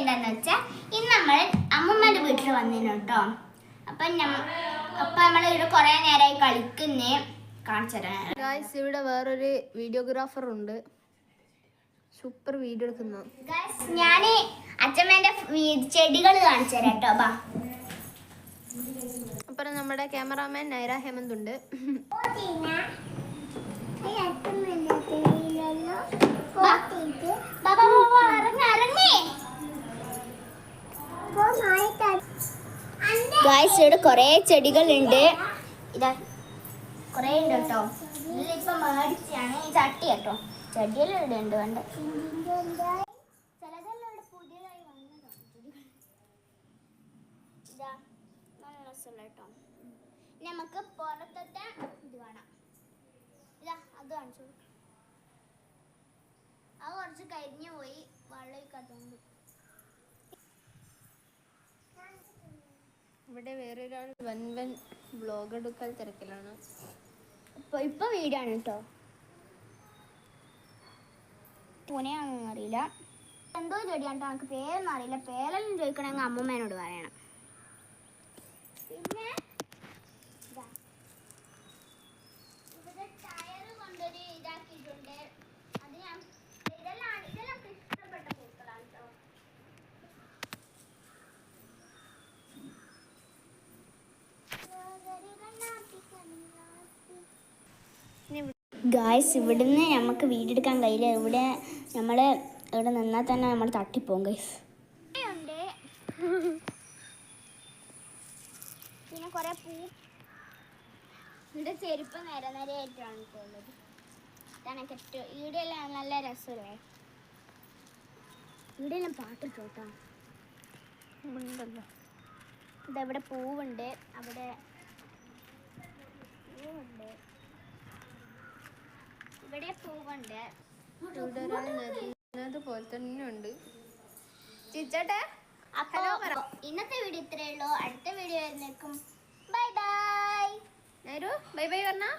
എന്താന്ന് വെച്ചാൽ ഇന്ന് നമ്മൾ അമ്മമ്മേന്റെ വീട്ടിൽ വന്നിരുന്നു കേട്ടോ അപ്പം അപ്പം നമ്മൾ ഇവിടെ കുറേ നേരമായി കളിക്കുന്നേ. കാണിച്ചു ഇവിടെ വേറൊരു വീഡിയോഗ്രാഫർ ഉണ്ട്. സൂപ്പർ വീഡിയോ എടുക്കുന്ന. ഞാൻ അച്ഛമ്മേന്റെ ചെടികൾ കാണിച്ചു തരാം കേട്ടോ ബാ. അപ്പുറം നമ്മുടെ ക്യാമറാമാൻ നൈരാ ഹേമന്ത് ഉണ്ട്. ഗായ്സ് ഇവിടെ കുറെ ചെടികളുണ്ട്. ഇതാ കുറെ ഉണ്ട് കേട്ടോ. ഇതിലിപ്പോ മേടിച്ചാണ് ഈ ചട്ടി കേട്ടോ. ചെടിയെല്ലാം ഇവിടെ ഉണ്ട് വേണ്ട നമുക്ക് പുറത്തത്തെ ഇത് വേണം ഇതാ അത് കാണിച്ചു. അത് കുറച്ച് കരിഞ്ഞു പോയി വെള്ളമൊക്കെ ഇവിടെ വേറെ ഒരാൾ വൻ വൻ ബ്ലോഗ് എടുക്കാൻ തിരക്കിലാണ്. ഇപ്പൊ ഇപ്പൊ വീടാണ് കേട്ടോ പൂനെയാണെന്ന് അറിയില്ല. എന്തോ ചെടിയാണ് നമുക്ക് പേരൊന്നും അറിയില്ല. പേരെല്ലാം ചോദിക്കണമെങ്കിൽ അമ്മമ്മേനോട് പറയണം. പിന്നെ? ഗായ്സ് ഇവിടുന്ന് നമുക്ക് വീടെടുക്കാൻ കഴിയില്ല. ഇവിടെ നമ്മൾ ഇവിടെ നിന്നാൽ തന്നെ നമ്മൾ തട്ടിപ്പോകും ഗൈസ് പിന്നെ കുറെ പൂ ഇവിടെ ചെരുപ്പ് നേരെ നേരെയായിട്ടാണ് ഇപ്പോൾ ഉള്ളത് ഇതാണ് കെറ്റ് ഇവിടെയെല്ലാം നല്ല രസമല്ലേ? ഇവിടെയെല്ലാം പാട്ടിട്ടോട്ടാ ഉണ്ടല്ലോ. ഇതവിടെ പൂവുണ്ട്? അവിടെ പൂവുണ്ട്. ഇവിടെ പോലെ തന്നെ ഉണ്ട്. ചിച്ചട്ടെ അപ്പൊ ഇന്നത്തെ വീഡിയോ ഇത്രയേ ഉള്ളൂ. അടുത്ത വീഡിയോ ബൈ ബൈ. നേരു ബൈ ബൈ പറഞ്ഞാ.